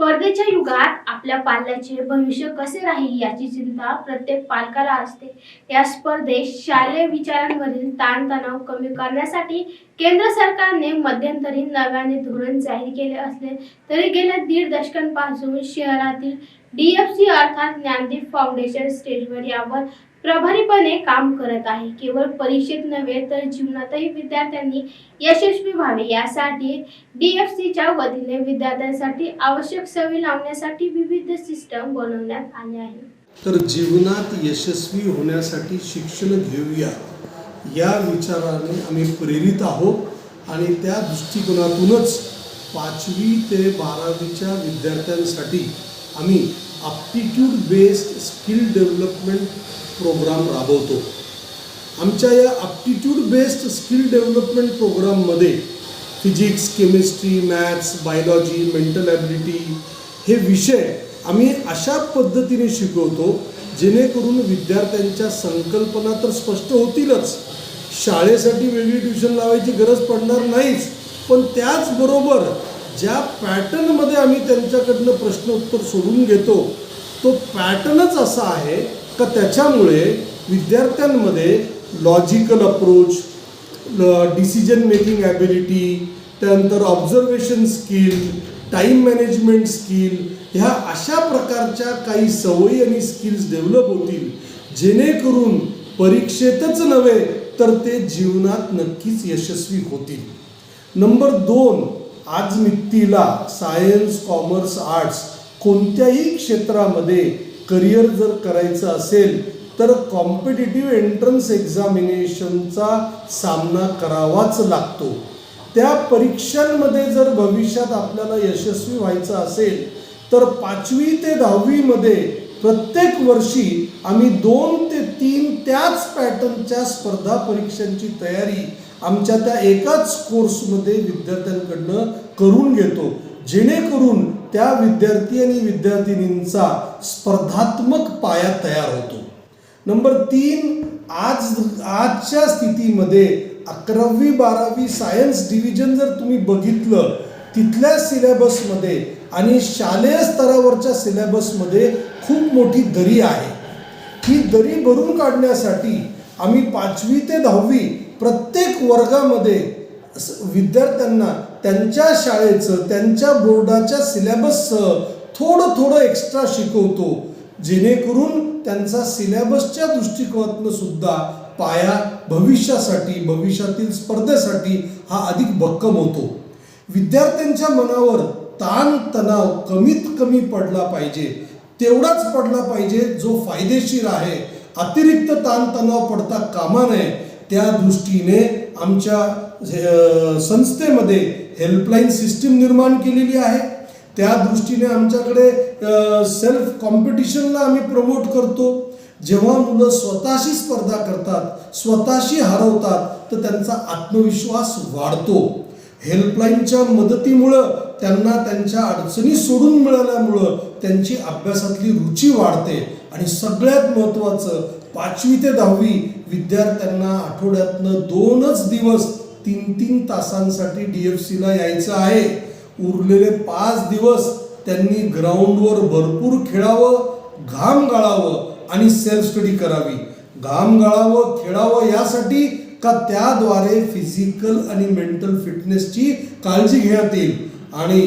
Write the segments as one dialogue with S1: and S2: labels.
S1: स्पर्धेच्या युगात आपल्या पाल्याचे भविष्य कसे राहील याची चिंता प्रत्येक पालकाला असते. या स्पर्धेत शालेय विचारांवरील ताणतणाव कमी करण्यासाठी केंद्र सरकारने मध्यंतरी नव्याने धोरण जाहीर केले असले तरी गेल्या दीड दशकांपासून शहरातील डी एफ सी अर्थात ज्ञानदीप फाउंडेशन स्टेजवर यावर प्रभारीपणे काम करत आहे. केवळ परीक्षेत नव्हे तर जीवनातही विद्यार्थ्यांनी यशस्वी व्हावे. यासाठी डी एफ सीच्या वतीने विद्यार्थ्यांसाठी आवश्यक सवयी लावण्यासाठी विविध सिस्टम बनवण्यात आले आहे
S2: तर जीवनात यशस्वी होण्यासाठी शिक्षण घेऊया. या विचाराने आम्ही प्रेरित आहोत आणि त्या दृष्टिकोनातूनच पाचवी ते बारावीच्या विद्यार्थ्यांसाठी आम्ही aptitude based skill development program राबवतो. आमच्या या ॲप्टिट्यूड बेस्ड स्किल डेव्हलपमेंट प्रोग्राममध्ये physics chemistry maths biology mental ability हे विषय आम्ही अशा पद्धतीने शिकवतो जेणेकरून विद्यार्थ्यांच्या संकल्पना तर स्पष्ट होतीलच. शाळेसाठी वेगळी ट्युशन लावायची गरज पडणार नाहीच. पण त्याचबरोबर ज्या पॅटर्नमध्ये आम्ही त्यांच्याकडनं प्रश्न उत्तर सोडून घेतो तो पॅटर्नच असा आहे तर त्याच्यामुळे विद्यार्थ्यांमध्ये logical approach decision making ability त्यानंतर observation skill time management skill ह्या अशा प्रकारच्या काही सवयी आणि स्किल्स डेव्हलप होतील. जेणेकरून परीक्षेतच नव्हे तर ते जीवनात नक्कीच यशस्वी होतील. नंबर दोन आज मित्तीला सायन्स कॉमर्स आर्ट्स कोणत्याही क्षेत्रामध्ये करिअर जर करायचं असेल तर कॉम्पिटिटिव्ह एंट्रन्स एक्झामिनेशनचा सामना करावाच लागतो. त्या परीक्षांमध्ये जर भविष्यात आपल्याला यशस्वी व्हायचं असेल तर पाचवी ते दहावीमध्ये प्रत्येक वर्षी आम्ही दोन ते तीन त्याच पॅटर्नच्या स्पर्धा परीक्षांची तयारी आमच्या त्या एकाच कोर्समध्ये विद्यार्थ्यांकडनं करून घेतो. जेणेकरून त्या विद्यार्थी आणि विद्यार्थिनींचा स्पर्धात्मक पाया तयार होतो. नंबर तीन आज आजच्या स्थितीमध्ये अकरावी बारावी सायन्स डिव्हिजन जर तुम्ही बघितलं तिथल्या सिलेबसमध्ये आणि शालेय स्तरावरच्या सिलेबसमध्ये खूप मोठी दरी आहे. ही दरी भरून काढण्यासाठी आम्ही पाचवी ते दहावी प्रत्येक वर्गामध्ये विद्यार्थ्यांना त्यांच्या शाळेचं त्यांच्या बोर्डाच्या सिलेबससह थोडं थोडं एक्स्ट्रा शिकवतो. जेणेकरून त्यांचा सिलेबसच्या दृष्टिकोनातनं सुद्धा पाया भविष्यासाठी भविष्यातील स्पर्धेसाठी हा अधिक भक्कम होतो. विद्यार्थ्यांच्या मनावर ताण तणाव कमीत कमी पडला पाहिजे. तेवढाच पडला पाहिजे जो फायदेशीर आहे. अतिरिक्त ताणतणाव पडता कामा नये. त्या दृष्टीने आमच्या संस्थेमध्ये हेल्पलाईन सिस्टीम निर्माण केलेली आहे. त्या दृष्टीने आमच्याकडे सेल्फ कॉम्पिटिशनला आम्ही प्रमोट करतो. जेव्हा मुलं स्वतःशी स्पर्धा करतात स्वतःशी हरवतात तर त्यांचा आत्मविश्वास वाढतो. हेल्पलाईनच्या मदतीमुळं त्यांना त्यांच्या अडचणी सोडून मिळाल्यामुळं त्यांची अभ्यासातली रुची वाढते. आणि सगळ्यात महत्त्वाचं पाचवी ते दहावी विद्यार्थ्यांना आठवड्यातनं दोनच दिवस तीन तीन तासांसाठी डी एफ सीला यायचं आहे. उरलेले पाच दिवस त्यांनी ग्राउंडवर भरपूर खेळावं घाम गाळावं आणि सेल्फ स्टडी करावी. घाम गाळावं खेळावं यासाठी का त्याद्वारे फिजिकल आणि मेंटल फिटनेसची काळजी घेण्यात येईल? आणि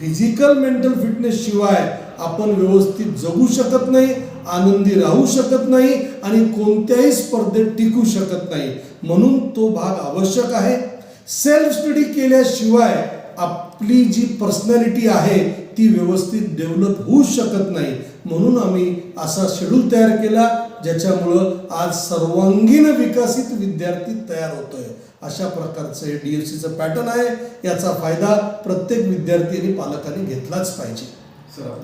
S2: फिजिकल मेंटल फिटनेस शिवाय आपण व्यवस्थित जगू शकत नाही आनंदी राहू शकत नाही आणि कोणत्याही स्पर्धेत टिकू शकत नाही. म्हणून तो भाग आवश्यक आहे. सेल्फ स्टडी केल्याशिवाय आपली जी पर्सनॅलिटी आहे ती व्यवस्थित डेव्हलप होऊ शकत नाही. म्हणून आम्ही असा शेड्यूल तयार केला ज्याच्यामुळं आज सर्वांगीण विकसित विद्यार्थी तयार होतोय. अशा प्रकारचं हे डी एफ सीचं पॅटर्न आहे. याचा फायदा प्रत्येक विद्यार्थी आणि पालकांनी घेतलाच पाहिजे.
S3: सर